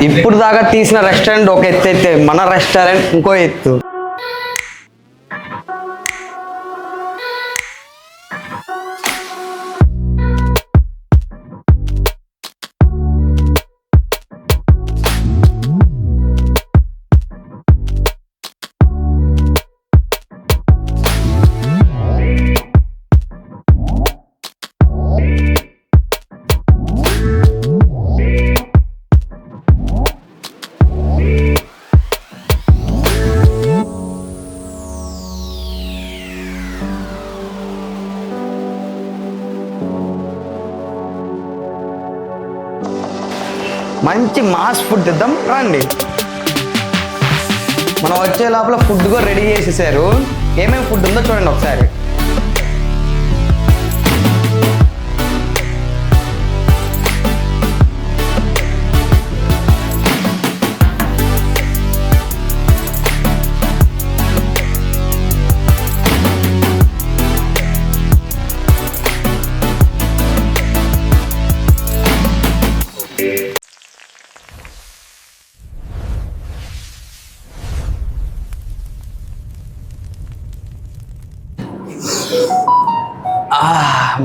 ఇప్పుడు దాకా తీసిన రెస్టారెంట్ ఒక ఎత్తు అయితే మన రెస్టారెంట్ ఇంకో ఎత్తు. మంచి మాస్ ఫుడ్ ఇద్దాం. రండి. మనం వచ్చే లోపల ఫుడ్ కూడా రెడీ చేసేసారు. ఏమేమి ఫుడ్ ఉందో చూడండి ఒకసారి.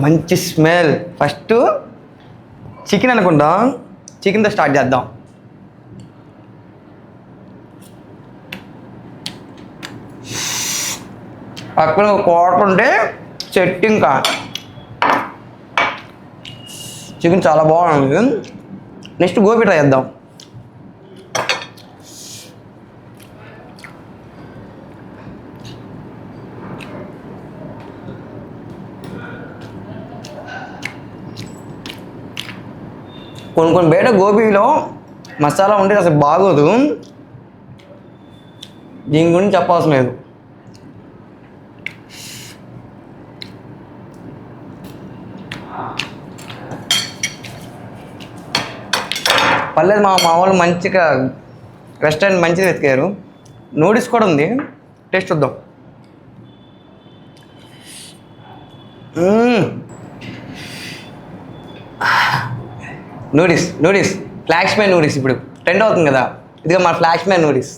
మంచి స్మెల్. ఫస్ట్ చికెన్ అనుకుంటాం చికెన్తో స్టార్ట్ చేద్దాం. పక్కన కోట ఉంటే చెట్టు ఇంకా. చికెన్ చాలా బాగుంది. నెక్స్ట్ గోబీ ట్రై చేద్దాం. కొన్ని కొన్ని బయట గోబీలో మసాలా ఉంటే అసలు బాగోదు. దీని గురించి చెప్పవలసిన లేదు. పర్లేదు మా మా వాళ్ళు మంచిగా రెస్టారెంట్ మంచిది వెతికారు. నూడిల్స్ కూడా ఉంది. టేస్ట్ చూద్దాం మ్మ్. Noodles noodles flash man noodles ఇప్పుడు. ట్రెండ్ అవుతుంది కదా. ఇదిగో మన ఫ్లాష్ మ్యాన్ నూడిల్స్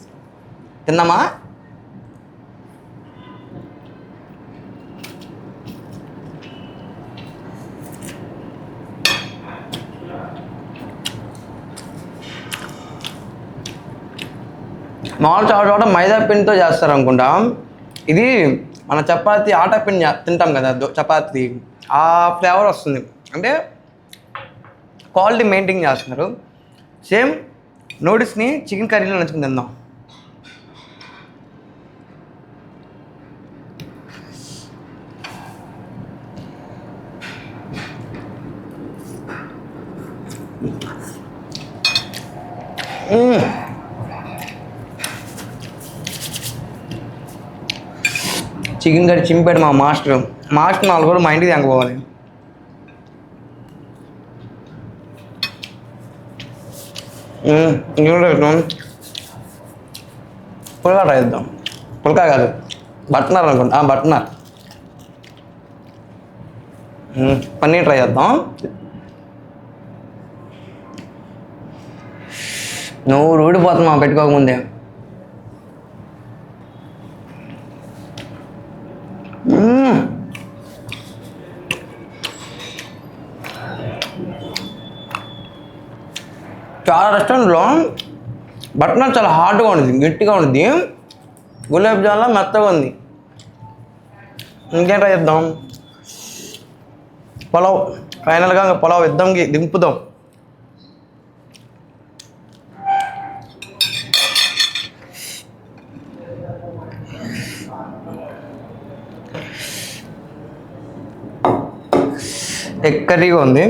తిన్నామా? మామూలు చాలా చోట మైదా పిండితో చేస్తారు అనుకుంటా ఇది మన చపాతి ఆటా పిండి తింటాం కదా చపాతి. ఆ ఫ్లేవర్ వస్తుంది. అంటే క్వాలిటీ మెయింటైన్ చేస్తున్నారు. సేమ్ నూడిల్స్ని చికెన్ కర్రీలో నచ్చుకుని తిందాం. Mm. చికెన్ కర్రీ చింపాడు మా మాస్టర్. మాస్టర్ నాలుగు కూడా మా ఇంటికి తెంకపోవాలి. పుల్కా ట్రై చేద్దాం పుల్కా కాదు బట్నర్ అనుకుంటా ఆ, బట్నర్ మ్మ్, పన్నీర్ ట్రై చేద్దాం నువ్వు ఊడిపోతున్నా పెట్టుకోకముందే మ్మ్. చాలా రెస్టారెంట్లో బట్టర్ చాలా హార్డ్గా ఉంటుంది గట్టిగా ఉంటుంది గులాబ్ జామ్లా మెత్తగా ఉంది. ఇంకేం ట్రై చేద్దాం? పొలావ్ ఫైనల్గా పొలావ్ ఇద్దాంకి దింపుదాం. ఎక్కడిగా ఉంది?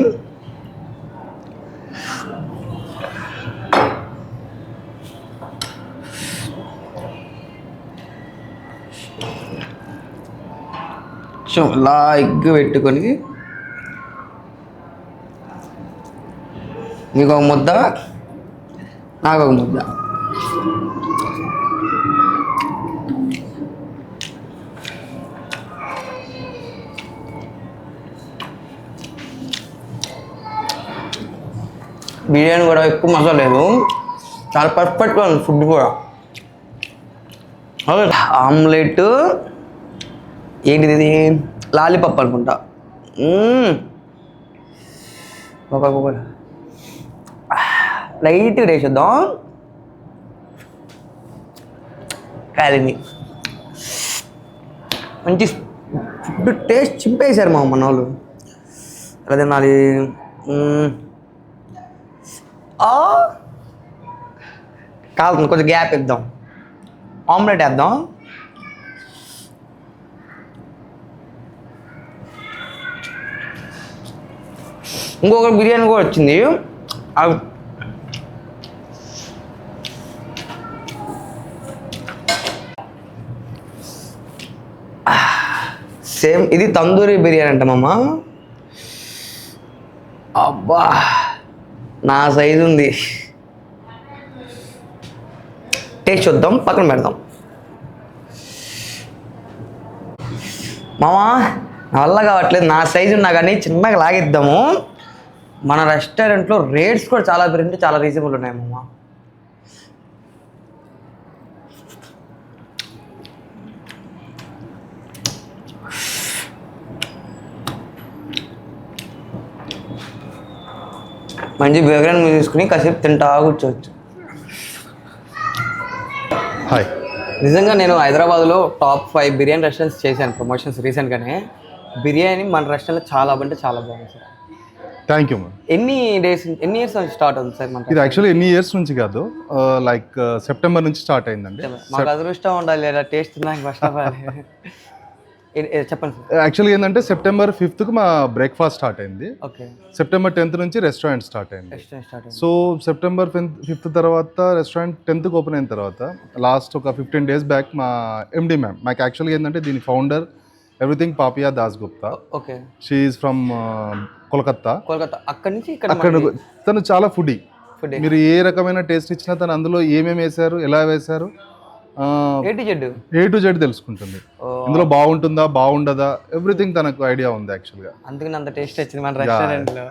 కొంచెం ఇలా పెట్టుకొని నీకు ఒక ముద్ద నాకు ఒక ముద్ద. బిర్యానీ కూడా ఎక్కువ మసాలా లేదు. చాలా పర్ఫెక్ట్గా ఉంది ఫుడ్ కూడా. ఆమ్లెట్ ఏంటిది ఇది? లాలీపప్ అనుకుంటా. ఒక లైట్గా వేసేద్దాం కాలింది మంచి ఫుడ్ టేస్ట్ చింపేశారు మా మన వాళ్ళు. ఎలా తినాలి? ఆ? కాలుతుంది కొంచెం గ్యాప్ ఇద్దాం. ఆమ్లెట్ వేద్దాం. ఇంకొక బిర్యానీ కూడా వచ్చింది. అవి సేమ్ ఇది తందూరి బిర్యానీ అంట మామ. అబ్బా నా సైజు ఉంది. టేస్ట్ చూద్దాం పక్కన పెడదాం. మామా నా వల్ల కావట్లేదు. నా సైజు ఉన్నా కానీ చిన్నగా లాగిద్దాము. మన రెస్టారెంట్లో రేట్స్ కూడా చాలా పెరిగింది చాలా రీజనబుల్ ఉన్నాయి మామ మంచి బ్యాక్గ్రౌండ్ మ్యూజిక్ తీసుకుని కాసేపు తింటా కూర్చోవచ్చు. హాయ్. నిజంగా నేను హైదరాబాద్లో టాప్ ఫైవ్ బిర్యానీ రెస్టారెంట్స్ చేశాను ప్రమోషన్స్ రీసెంట్గానే. బిర్యానీ మన రెస్టారెంట్లో చాలా అంటే చాలా బాగుంది సార్. థ్యాంక్ యూ మ్యామ్ ఎన్ని డేస్ ఎన్ని ఇయర్స్ నుంచి స్టార్ట్ అవుతుంది సార్ మన ఇది యాక్చువల్లీ ఎన్ని ఇయర్స్ నుంచి కాదు లైక్ సెప్టెంబర్ నుంచి స్టార్ట్ అయిందండి. మాకు అదృష్టం ఉండాలి లేదా టేస్ట్ నాకు ఫస్ట్ ఆఫ్ ఆల్ చెప్పండి యాక్చువల్లీ ఏంటంటే సెప్టెంబర్ ఫిఫ్త్కి మా బ్రేక్ఫాస్ట్ స్టార్ట్ అయింది. ఓకే. సెప్టెంబర్ టెన్త్ నుంచి రెస్టారెంట్ స్టార్ట్ అయింది. రెస్టారెంట్ స్టార్ట్ అయింది. సో సెప్టెంబర్ ఫిఫ్త్ తర్వాత రెస్టారెంట్ టెన్త్కి ఓపెన్ అయిన తర్వాత లాస్ట్ ఒక ఫిఫ్టీన్ డేస్ బ్యాక్ మా ఎండి మ్యామ్ మాకు యాక్చువల్గా ఏంటంటే దీని founder everything Papia Das Gupta okay she from Kolkata Kolkata అక్కడి నుంచి ఇక్కడ అక్కడ తను చాలా ఫుడీ ఫుడ్ మీరు ఏ రకమైన టేస్ట్ ఇచ్చినా తను అందులో ఏమేమి వేశారు ఎలా వేశారు ఏ టు జెడ్ తెలుసుకుంటుంది. ఇందులో బాగుంటుందా బాగుండదా ఎవ్రీథింగ్ తనకు ఐడియా ఉంది యాక్చువల్గా అందుకని అంత టేస్ట్ వచ్చింది మన రెస్టారెంట్లో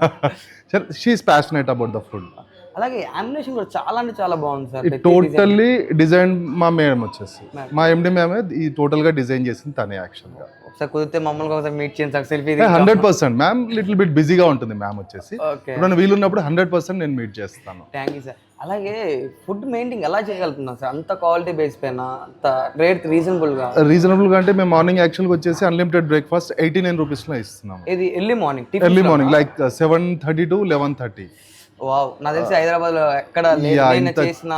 she's passionate about the food అలాగే యామినేషన్ కూడా చాలా అంటే చాలా బాగుంది సార్. టోటల్లీ డిజైన్ మా మేడం వచ్చేసి. మా ఎండి మేమే ఈ టోటల్గా డిజైన్ చేసింది తనే యాక్చువల్గా. ఒకసారి కుదిరితే మమ్మల్ని ఒకసారి మీట్ చేయండి sir selfie hundred percent ma'am little bit బిజీగా ఉంటుంది మ్యామ్ వచ్చేసి. ఇప్పుడు వీలున్నప్పుడు హండ్రెడ్ పర్సెంట్ నేను మీట్ చేస్తాను. థ్యాంక్ యూ సార్ అలాగే ఫుడ్ మెయింటైన్ ఎలా చేయగలుగుతున్నాం సార్? అంత క్వాలిటీ బేస్ పైన అంత రేట్ రీజనబుల్గా రీజనబుల్గా అంటే మేము మార్నింగ్ యాక్చువల్గా వచ్చేసి అన్లిమిటెడ్ బ్రేక్ఫాస్ట్ ఎయిటీ నైన్ రూపీస్లో ఇస్తున్నాము. ఇది early morning early morning like seven thirty to eleven thirty wow. నాకు తెలిసి హైదరాబాద్లో ఎక్కడ లేదు చేసిన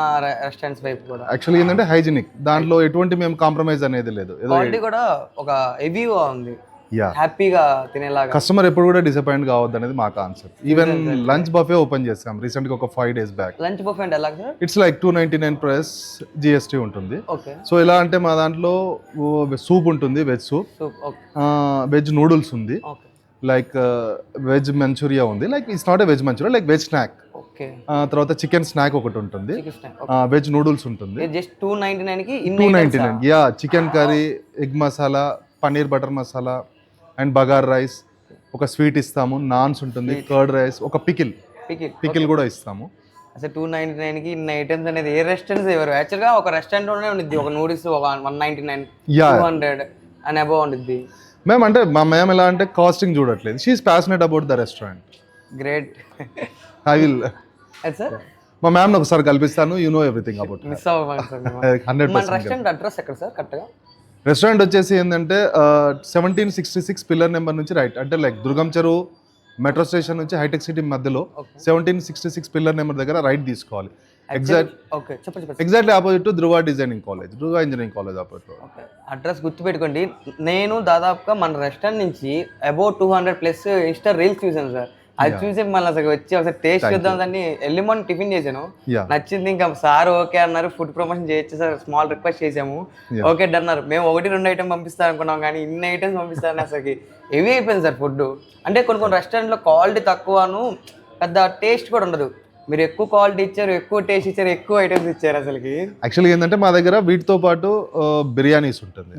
రెస్టారెంట్స్ వైపు కూడా. యాక్చువల్లీ ఏంటంటే హైజీనిక్ దాంట్లో ఎటువంటి మేము కాంప్రమైజ్ అనేది లేదు. క్వాలిటీ కూడా ఒక హెవీగా ఉంది. యా. హ్యాపీగా తినేలాగా. కస్టమర్ ఎప్పుడు కూడా డిసప్పాయింట్ కావద్దు అనేది మా concept even lunch buffet open చేసాం రీసెంట్గా ఒక five days back lunch buffet అంటే ఎలా sir? It's like two ninety nine price GST ఉంటుంది. సో ఎలా అంటే మా దాంట్లో సూప్ ఉంటుంది వెజ్ సూప్ వెజ్ నూడిల్స్ ఉంది. ఓకే లైక్ వెజ్ మంచూరియా ఉంది. Like it's not a veg Manchurian like veg snack. తర్వాత చికెన్ స్నాక్ ఒకటి ఉంటుంది. వెజ్ నూడిల్స్ ఉంటుంది. జస్ట్ టూ నైన్టీ నైన్కి two nine yeah chicken curry egg masala paneer butter masala and bagara rice. ఒక sweet ఇస్తాము నాన్స్ ఉంటుంది curd rice ఒక pickle. Pickle pickle కూడా ఇస్తాము. అసలు టూ నైన్టీ నైన్కి ఇన్ని ఐటమ్స్ అనేది ఏ రెస్టారెంట్స్ ఎవరు? యాక్చువల్గా ఒక రెస్టారెంట్లోనే ఉండిద్ది ఒక నూడిల్స్ ఒక one ninety nine two hundred అని అబౌవ్ ఉండిద్ది. మేము అంటే మా మేము ఎలా అంటే కాస్టింగ్ చూడట్లేదు. She's passionate about the restaurant great I will sir మా మ్యామ్ని ఒకసారి కల్పిస్తాను. You know everything about hundred restaurant address ఎక్కడ సార్ కరెక్ట్గా రెస్టారెంట్ వచ్చేసి ఏంటంటే seventeen sixty six pillar number నుంచి రైట్ అంటే like Durgam Cheruvu metro station నుంచి హైటెక్ సిటీ మధ్యలో. Seventeen sixty six pillar number దగ్గర రైట్ తీసుకోవాలి. ఎగ్జాక్ట్ ఓకే చెప్పండి చెప్పండి exactly opposite to Dhruva designing college Dhruva engineering college opposite okay address గుర్తుపెట్టుకోండి. నేను దాదాపుగా మన రెస్టారెంట్ నుంచి above two hundred plus insta reels చూసాను సార్ అది చూసి మళ్ళీ అసలు వచ్చి ఒకసారి టేస్ట్ చూద్దాం దాన్ని ఎర్లీ మార్నింగ్ టిఫిన్ చేశాను. నచ్చింది ఇంకా సార్ ఓకే అన్నారు ఫుడ్ ప్రమోషన్ చేయొచ్చు సార్ స్మాల్ రిక్వెస్ట్ చేసాము. ఓకే అన్నారు మేము ఒకటి రెండు ఐటమ్ పంపిస్తాం అనుకున్నాం కానీ ఇన్ని ఐటమ్స్ పంపిస్తారని అసలు హెవీ అయిపోయింది సార్ ఫుడ్ అంటే కొన్ని కొన్ని రెస్టారెంట్లో క్వాలిటీ తక్కువను పెద్ద టేస్ట్ కూడా ఉండదు. మీరు ఎక్కువ క్వాలిటీ ఇచ్చారు ఎక్కువ టేస్ట్ ఇచ్చారు ఎక్కువ ఐటమ్స్ ఇచ్చారు అసలుకి. యాక్చువల్గా ఏంటంటే మా దగ్గర వీటితో పాటు బిర్యానీస్ ఉంటుంది.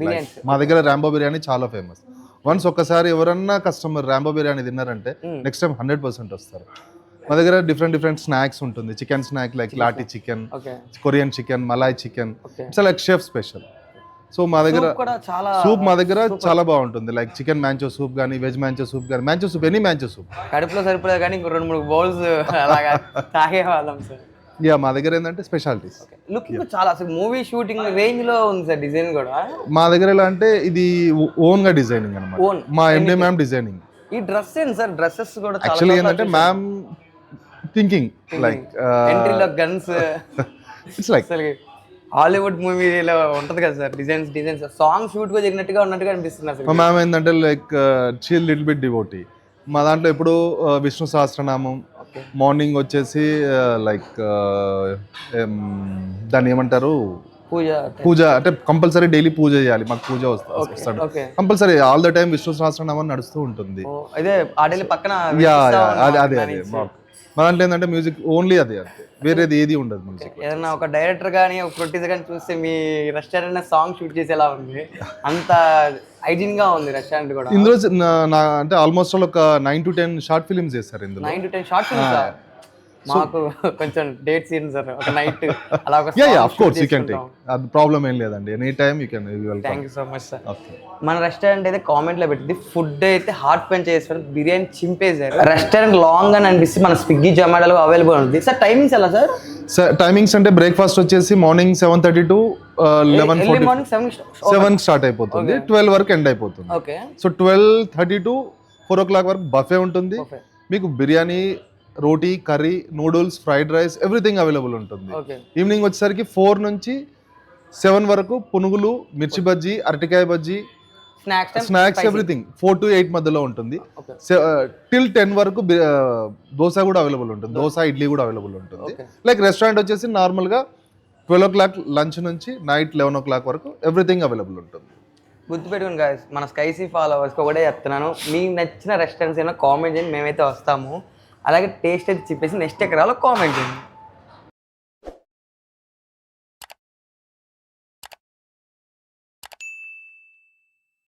మా దగ్గర ర్యాంబో బిర్యానీ చాలా ఫేమస్ వన్స్ ఒక్కసారి ఎవరన్నా కస్టమర్ ర్యాంబో బిర్యానీ తిన్నారంటే. నెక్స్ట్ టైం హండ్రెడ్ పర్సెంట్ వస్తారు. మా దగ్గర డిఫరెంట్ డిఫరెంట్ స్నాక్స్ ఉంటుంది. Chicken snack like లాటి chicken Korean chicken malai chicken it's like chef special so మా దగ్గర సూప్ కూడా చాలా సూప్ మా దగ్గర చాలా బాగుంటుంది. లైక్ చికెన్ మ్యాంచో సూప్ కానీ వెజ్ మ్యాంచో సూప్ కానీ manchow soup any manchow soup కడుపులో సరిపోలేదు కానీ ఇంకో రెండు మూడు బౌల్స్ అలాగా తాగే వాళ్ళం సార్ యా మా దగ్గర ఏంటంటే స్పెషాలిటీస్ లుకింగ్ చాలా అసలు మూవీ షూటింగ్ రేంజ్లో ఉంది సార్ డిజైన్ కూడా. మా దగ్గర ఎలా అంటే ఇది ఓన్గా డిజైనింగ్. అనమాట మా ఎండి మ్యామ్ డిజైనింగ్ ఈ డ్రెస్ ఏంటి సార్ డ్రెస్సెస్ కూడా యాక్చువల్లీ ఏంటంటే మ్యామ్ థింకింగ్ లైక్ ఎంట్రీలో గన్స్ ఇట్స్ లైక్ హాలీవుడ్ మూవీలో ఉంటది కదా sir designs designs. Song shoot కూడా జరిగినట్టుగా ఉన్నట్టుగా అనిపిస్తుంది మా అసలు మ్యామ్ ఏంటంటే like she'll little bit devotee. మా దాంట్లో ఎప్పుడు విష్ణు సహస్రనామం. మార్నింగ్ వచ్చేసి లైక్ దాన్ని ఏమంటారు? పూజ పూజ అంటే కంపల్సరీ డైలీ పూజ చేయాలి మాకు పూజ వస్తా- వస్తాడు. Compulsory all the time Vishnu Sahasranamam నడుస్తూ ఉంటుంది. అదే పక్కన యా వినిపిస్తా యా అదే అదే అదే మా దాంట్లో ఏంటంటే మ్యూజిక్ ఓన్లీ అదే అంతే. వేరేది ఏది ఉండదు మ్యూజిక్ ఏదన్నా ఒక డైరెక్టర్ కానీ ఒక ప్రొడ్యూసర్ కానీ చూస్తే మీ రెస్టారెంట్ సాంగ్ షూట్ చేసేలా ఉంది. అంత హైజీన్గా ఉంది రెస్టారెంట్ కూడా. ఇందులో నా- అంటే ఆల్మోస్ట్ ఆల్ ఒక nine to ten short films చేస్తారు ఇందులో. Nine to ten short film sir మాకు కొంచెం డేట్ సీన్ సార్ ఒక నైట్ అలా ఒక yeah yeah of course you can take అది ప్రాబ్లం ఏం లేదండి. Any you can you welcome thank you so much sir మన రెస్టారెంట్ అయితే కామెంట్లో పెట్టింది ఫుడ్ అయితే హార్ట్ పెన్ చేస్తారు బిర్యానీ చింపేశారు. రెస్టారెంట్ లాంగ్ అని అనిపిస్తే మన స్విగ్గీ జొమాటోలో అవైలబుల్ ఉంది. సార్ టైమింగ్స్ ఎలా సార్ సార్ టైమింగ్స్ అంటే బ్రేక్ఫాస్ట్ వచ్చేసి morning seven thirty to eleven morning seven start అయిపోతుంది. ట్వెల్వ్ వరకు ఎండ్ అయిపోతుంది. Okay so twelve thirty to four o'clock వరకు బఫే ఉంటుంది. మీకు బిర్యానీ రోటీ curry noodles fried rice everything available ఉంటుంది. ఈవినింగ్ వచ్చేసరికి ఫోర్ నుంచి సెవెన్ వరకు పునుగులు మిర్చి బజ్జీ అరటికాయ bajji snacks everything. Four to eight మధ్యలో ఉంటుంది. టిల్ టెన్ వరకు దోశ కూడా అవైలబుల్ ఉంటుంది. దోశ. ఇడ్లీ కూడా అవైలబుల్ ఉంటుంది. లైక్ రెస్టారెంట్ వచ్చేసి నార్మల్గా ట్వెల్వ్ ఓ క్లాక్ లంచ్ నుంచి నైట్ లెవెన్ ఓ క్లాక్ వరకు ఎవ్రీథింగ్ అవైలబుల్ ఉంటుంది. గుర్తుపెట్టుకుని గాయస్ మన స్కైసీ ఫాలోవర్స్కి ఒకటే చెప్తున్నాను. మీకు నచ్చిన రెస్టారెంట్స్ అయినా కామెంట్ చేయండి మేమైతే వస్తాము. అలాగే టేస్ట్ అయితే చెప్పేసి నెక్స్ట్ ఎక్కడ కామెంట్ చేయండి.